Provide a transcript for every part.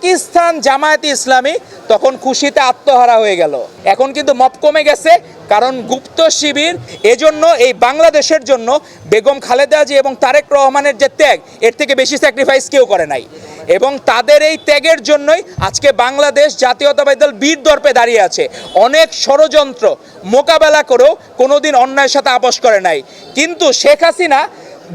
পাকিস্তান জামায়াতে ইসলামী তখন খুশিতে আত্মহারা হয়ে গেল। এখন কিন্তু মপ কমে গেছে, কারণ গুপ্ত শিবির, এজন্য এই বাংলাদেশের জন্য বেগম খালেদা জি এবং তারেক রহমানের যে ত্যাগ, এর থেকে বেশি স্যাক্রিফাইস কেউ করে নাই। এবং তাদের এই ত্যাগের জন্যই আজকে বাংলাদেশ জাতীয়তাবাদী দল বীর দর্পে দাঁড়িয়ে আছে। অনেক ষড়যন্ত্র মোকাবেলা করেও কোনোদিন অন্যায়ের সাথে আপোষ করে নাই। কিন্তু শেখ হাসিনা,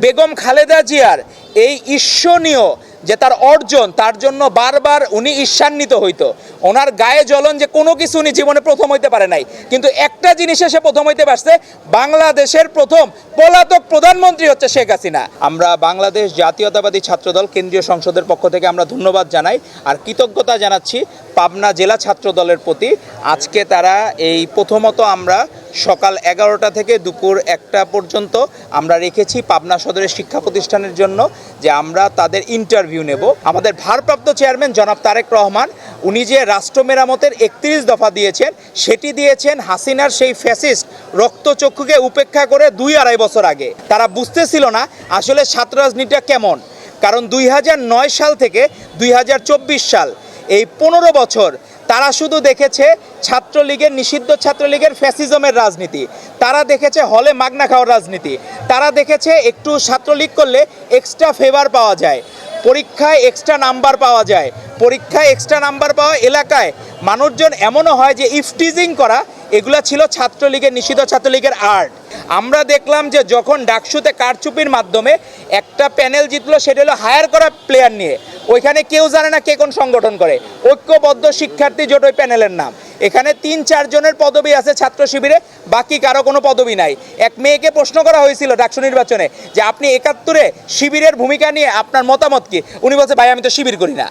বেগম খালেদা জিয়ার এই ঈর্ষণীয় যে তার অর্জন, তার জন্য বারবার উনি ঈর্ষান্বিত হইতো। ওনার গায়ে জ্বলন যে কোনো কিছু উনি জীবনে প্রথম হইতে পারে নাই। কিন্তু একটা জিনিসে সে প্রথম হইতে পারছে, বাংলাদেশের প্রথম পলাতক প্রধানমন্ত্রী হচ্ছে শেখ হাসিনা। আমরা বাংলাদেশ জাতীয়তাবাদী ছাত্রদল কেন্দ্রীয় সংসদের পক্ষ থেকে আমরা ধন্যবাদ জানাই আর কৃতজ্ঞতা জানাচ্ছি পাবনা জেলা ছাত্র দলের প্রতি। আজকে তারা এই প্রথমত আমরা সকাল এগারোটা থেকে দুপুর একটা পর্যন্ত আমরা রেখেছি পাবনা সদরের শিক্ষা প্রতিষ্ঠানের জন্য যে আমরা তাদের ইন্টারভিউ নেব। আমাদের ভারপ্রাপ্ত চেয়ারম্যান জনাব তারেক রহমান, উনি যে রাষ্ট্র মেরামতের একত্রিশ দফা দিয়েছেন, সেটি দিয়েছেন হাসিনার সেই ফ্যাসিস্ট রক্তচক্ষুকে উপেক্ষা করে দুই আড়াই বছর আগে। তারা বুঝতেছিল না আসলে ছাত্র রাজনীতিটা কেমন। কারণ দুই হাজার নয় সাল থেকে দুই হাজার চব্বিশ সাল, এই পনেরো বছর তারা শুধু দেখেছে ছাত্রলীগের, নিষিদ্ধ ছাত্রলীগের ফ্যাসিজমের রাজনীতি। তারা দেখেছে হলে মাগনা খাওয়ার রাজনীতি। তারা দেখেছে একটু ছাত্রলীগ করলে এক্সট্রা ফেভার পাওয়া যায়। পরীক্ষায় এক্সট্রা নাম্বার পাওয়া যায়। পরীক্ষায় এক্সট্রা নাম্বার পাওয়া এলাকায় মানুষজন এমনও হয় যে ইফটিজিং করা, এগুলা ছিল ছাত্রলীগের, নিষিদ্ধ ছাত্রলীগের আর্ট আমরা দেখলাম যে যখন ডাকসুতে কারচুপির মাধ্যমে একটা প্যানেল জিতলো, সেটা হলো হায়ার করা প্লেয়ার নিয়ে। ওইখানে কেউ জানে না কে কোন সংগঠন করে। ঐক্যবদ্ধ শিক্ষার্থী জোট ওই প্যানেলের নাম। এখানে তিন চারজনের পদবি আছে ছাত্র শিবিরে, বাকি কারও কোনো পদবি নাই। এক মেয়েকে প্রশ্ন করা হয়েছিল ডাকসু নির্বাচনে যে, আপনি একাত্তরে শিবিরের ভূমিকা নিয়ে আপনার মতামত কি? উনি বলছে, ভাই, আমি তো শিবির করি না।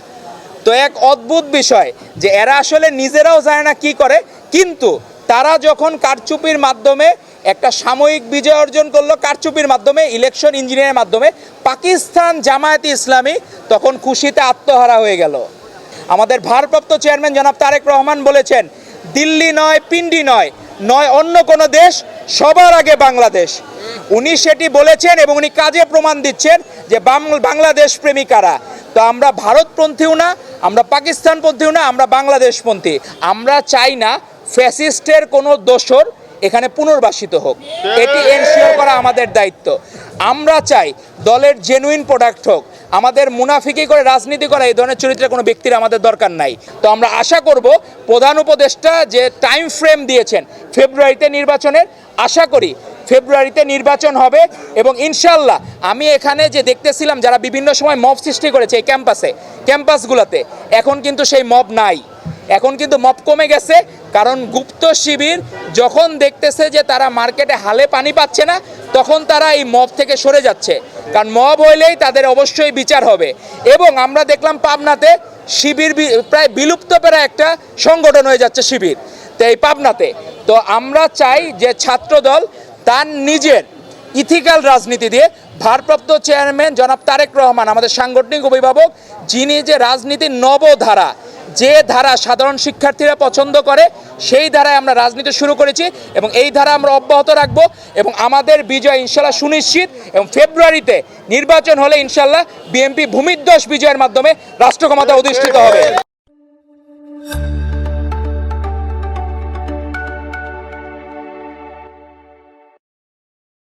তো এক অদ্ভুত বিষয় যে, এরা আসলে নিজেরাও জানে না কি করে, কিন্তু তারা যখন কারচুপির মাধ্যমে একটা সাময়িক বিজয় অর্জন করল, কারচুপির মাধ্যমে ইলেকশন ইঞ্জিনিয়ারের মাধ্যমে, পাকিস্তান জামায়াতে ইসলামী তখন খুশিতে আত্মহারা হয়ে গেল। আমাদের ভারপ্রাপ্ত চেয়ারম্যান জনাব তারেক রহমান বলেছেন, দিল্লি নয়, পিন্ডি নয় নয় অন্য কোনো দেশ, সবার আগে বাংলাদেশ। উনি সেটি বলেছেন এবং উনি কাজে প্রমাণ দিচ্ছেন যে বাংলাদেশ প্রেমিকারা তো আমরা ভারতপন্থীও না, আমরা পাকিস্তানপন্থীও না, আমরা বাংলাদেশপন্থী। আমরা চাই না ফ্যাসিস্টের কোনো দোসর এখানে পুনর্বাসিত হোক। এটি এনশিওর করা আমাদের দায়িত্ব। আমরা চাই দলের জেনুইন প্রোডাক্ট হোক। আমাদের মুনাফিকি করে রাজনীতি করা, এই ধরনের চরিত্রে কোনো ব্যক্তির আমাদের দরকার নাই। তো আমরা আশা করব প্রধান উপদেষ্টা যে টাইম ফ্রেম দিয়েছেন ফেব্রুয়ারিতে নির্বাচনের, আশা করি ফেব্রুয়ারিতে নির্বাচন হবে এবং ইনশাল্লাহ আমি এখানে যে দেখতেছিলাম যারা বিভিন্ন সময় মব সৃষ্টি করেছে এই ক্যাম্পাসে, ক্যাম্পাসগুলোতে, এখন কিন্তু সেই মব নাই। এখন কিন্তু মপ কমে গেছে, কারণ গুপ্ত শিবির যখন দেখতেছে যে তারা মার্কেটে হালে পানি পাচ্ছে না, তখন তারা এই মব থেকে সরে যাচ্ছে। কারণ মব হইলেই তাদের অবশ্যই বিচার হবে। এবং আমরা দেখলাম পাবনাতে শিবির প্রায় বিলুপ্ত প্রায় একটা সংগঠন হয়ে যাচ্ছে শিবির, তো এই পাবনাতে। তো আমরা চাই যে ছাত্রদল তার নিজের ইথিক্যাল রাজনীতি দিয়ে ভারপ্রাপ্ত চেয়ারম্যান জনাব তারেক রহমান, আমাদের সাংগঠনিক অভিভাবক, যিনি যে রাজনীতির নবধারা যে ধারা সাধারণ শিক্ষার্থীরা পছন্দ করে, সেই ধারায় আমরা রাজনীতি শুরু করেছি এবং এই ধারা আমরা অব্যাহত রাখব এবং আমাদের বিজয় ইনশাল্লাহ সুনিশ্চিত এবং ফেব্রুয়ারিতে নির্বাচন হলে ইনশাল্লাহ বিএনপি ভূমিধ্বস বিজয়ের মাধ্যমে রাষ্ট্র ক্ষমতা অধিষ্ঠিত হবে।